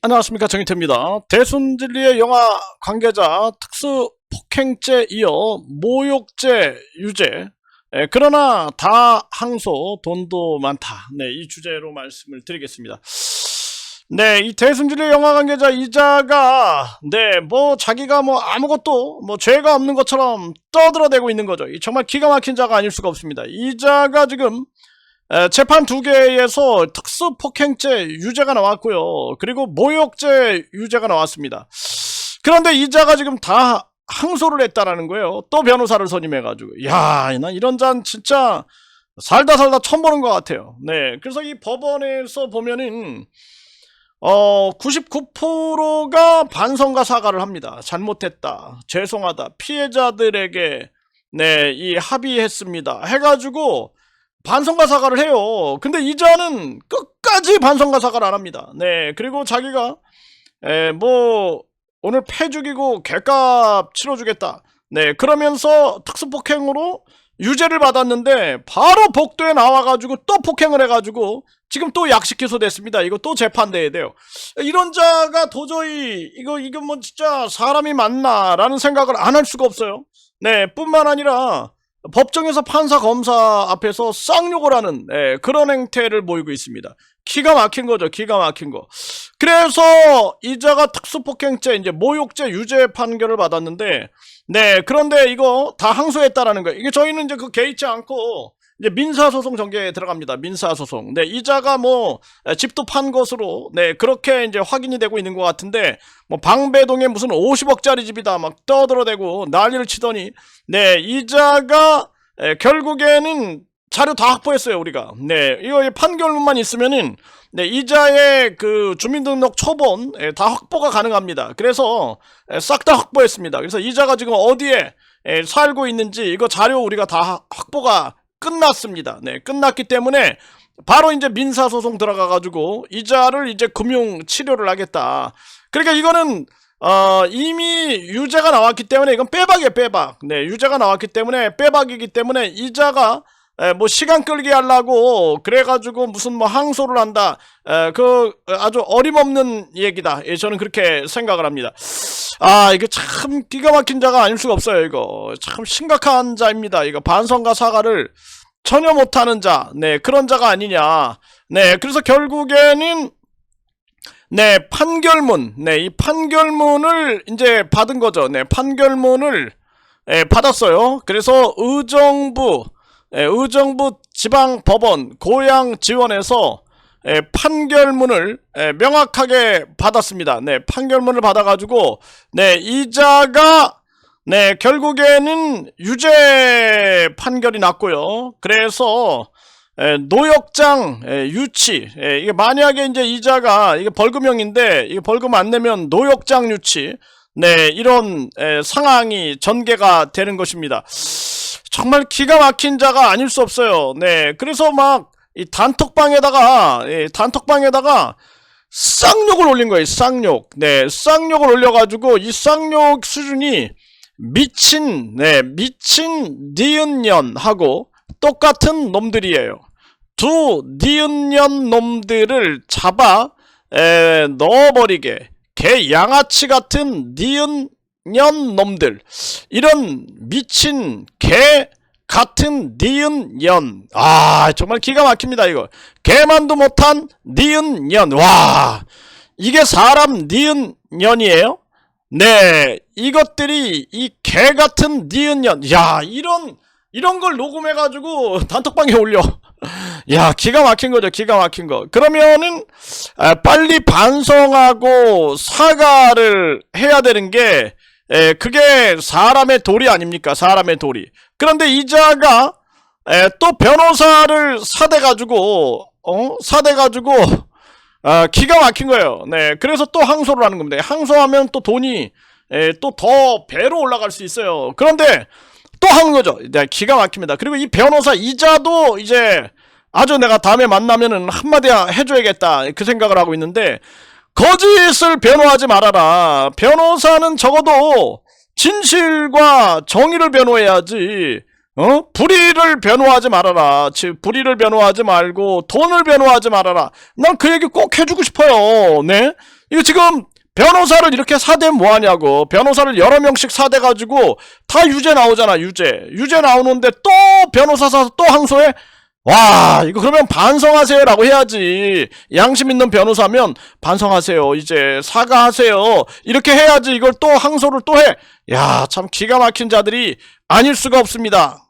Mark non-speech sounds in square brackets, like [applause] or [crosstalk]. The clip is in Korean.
안녕하십니까 정희태입니다. 대순진리의 영화 관계자 특수 폭행죄 이어 모욕죄 유죄 에, 그러나 다 항소 돈도 많다. 네, 이 주제로 말씀을 드리겠습니다. 네, 이 대순진리 영화 관계자 이자가 네, 뭐 자기가 뭐 아무것도 뭐 죄가 없는 것처럼 떠들어대고 있는 거죠. 이 정말 기가 막힌 자가 아닐 수가 없습니다. 이자가 지금 에, 재판 두 개에서 특수 폭행죄 유죄가 나왔고요. 그리고 모욕죄 유죄가 나왔습니다. 그런데 이자가 지금 다 항소를 했다라는 거예요. 또 변호사를 선임해가지고. 야, 난 이런 잔 진짜 살다 살다 처음 보는 것 같아요. 네. 그래서 이 법원에서 보면은, 어, 99%가 반성과 사과를 합니다. 잘못했다. 죄송하다. 피해자들에게, 네, 이 합의했습니다. 해가지고, 반성과 사과를 해요. 근데 이자는 끝까지 반성과 사과를 안 합니다. 네. 그리고 자기가, 에, 뭐, 오늘 패 죽이고 개값 치러주겠다. 네. 그러면서 특수폭행으로 유죄를 받았는데, 바로 복도에 나와가지고 또 폭행을 해가지고, 지금 또 약식 기소됐습니다. 이거 또 재판돼야 돼요. 이런 자가 도저히, 이거, 이거 뭐 진짜 사람이 맞나라는 생각을 안 할 수가 없어요. 네. 뿐만 아니라, 법정에서 판사 검사 앞에서 쌍욕을 하는 예, 그런 행태를 보이고 있습니다. 기가 막힌 거죠. 기가 막힌 거. 그래서 이자가 특수폭행죄 이제 모욕죄 유죄 판결을 받았는데 네 그런데 이거 다 항소했다라는 거예요. 이게 저희는 이제 그 개의치 않고 이제 민사소송 전개에 들어갑니다. 민사소송. 네, 이자가 뭐, 에, 집도 판 것으로, 네, 그렇게 이제 확인이 되고 있는 것 같은데, 뭐, 방배동에 무슨 50억짜리 집이다, 막 떠들어대고 난리를 치더니, 네, 이자가, 에, 결국에는 자료 다 확보했어요, 우리가. 네, 이거 이 판결문만 있으면은, 네, 이자의 그 주민등록 초본, 에, 다 확보가 가능합니다. 그래서, 싹 다 확보했습니다. 그래서 이자가 지금 어디에, 에, 살고 있는지, 이거 자료 우리가 다 확보가 끝났습니다. 네, 끝났기 때문에 바로 이제 민사소송 들어가가지고 이자를 이제 금융 치료를 하겠다. 그러니까 이거는 어, 이미 유죄가 나왔기 때문에 이건 빼박이에요, 빼박. 네, 유죄가 나왔기 때문에 빼박이기 때문에 이자가 에, 뭐 시간 끌기 하려고 그래가지고 무슨 뭐 항소를 한다. 에, 그 아주 어림없는 얘기다. 예, 저는 그렇게 생각을 합니다. 아, 이게 참 기가 막힌 자가 아닐 수가 없어요, 이거. 참 심각한 자입니다. 이거 반성과 사과를 전혀 못하는 자, 네, 그런 자가 아니냐. 네, 그래서 결국에는, 네, 판결문, 네, 이 판결문을 이제 받은 거죠. 네, 판결문을, 예, 받았어요. 그래서 의정부, 예, 의정부 지방법원 고양 지원에서 예, 판결문을 예, 명확하게 받았습니다. 네, 판결문을 받아가지고 네 이자가 네 결국에는 유죄 판결이 났고요. 그래서 예, 노역장 예, 유치 예, 이게 만약에 이제 이자가 이게 벌금형인데 이게 벌금 안 내면 노역장 유치 네 이런 예, 상황이 전개가 되는 것입니다. 정말 기가 막힌 자가 아닐 수 없어요. 네, 그래서 막 이 단톡방에다가 예, 단톡방에다가 쌍욕을 올린 거예요. 쌍욕. 네, 쌍욕을 올려 가지고 이 쌍욕 수준이 미친, 네, 미친 니은년하고 똑같은 놈들이에요. 두 니은년 놈들을 잡아 에, 넣어버리게 개 양아치 같은 니은 년 놈들 이런 미친 개 같은 니은 년. 아, 정말 기가 막힙니다, 이거. 개만도 못한 니은 년. 와, 이게 사람 니은 년이에요? 네, 이것들이 이 개 같은 니은 년. 야, 이런, 이런 걸 녹음해가지고 [laughs] 단톡방에 올려. [laughs] 야, 기가 막힌 거죠, 기가 막힌 거. 그러면은, 아, 빨리 반성하고 사과를 해야 되는 게, 에, 그게 사람의 도리 아닙니까? 사람의 도리. 그런데 이자가 에, 또 변호사를 사대가지고 어 사대가지고 아, 기가 막힌 거예요. 네, 그래서 또 항소를 하는 겁니다. 항소하면 또 돈이 또 더 배로 올라갈 수 있어요. 그런데 또 하는 거죠. 네, 기가 막힙니다. 그리고 이 변호사 이자도 이제 아주 내가 다음에 만나면은 한마디 해줘야겠다 그 생각을 하고 있는데 거짓을 변호하지 말아라. 변호사는 적어도 진실과 정의를 변호해야지. 어? 불의를 변호하지 말아라. 즉 불의를 변호하지 말고 돈을 변호하지 말아라. 난 그 얘기 꼭 해주고 싶어요. 네? 이거 지금 변호사를 이렇게 사대 뭐하냐고 변호사를 여러 명씩 사대가지고 다 유죄 나오잖아 유죄 유죄 나오는데 또 변호사 사서 또 항소해 와 이거 그러면 반성하세요라고 해야지. 양심 있는 변호사면 반성하세요. 이제 사과하세요. 이렇게 해야지 이걸 또 항소를 또 해. 야 참 기가 막힌 자들이 아닐 수가 없습니다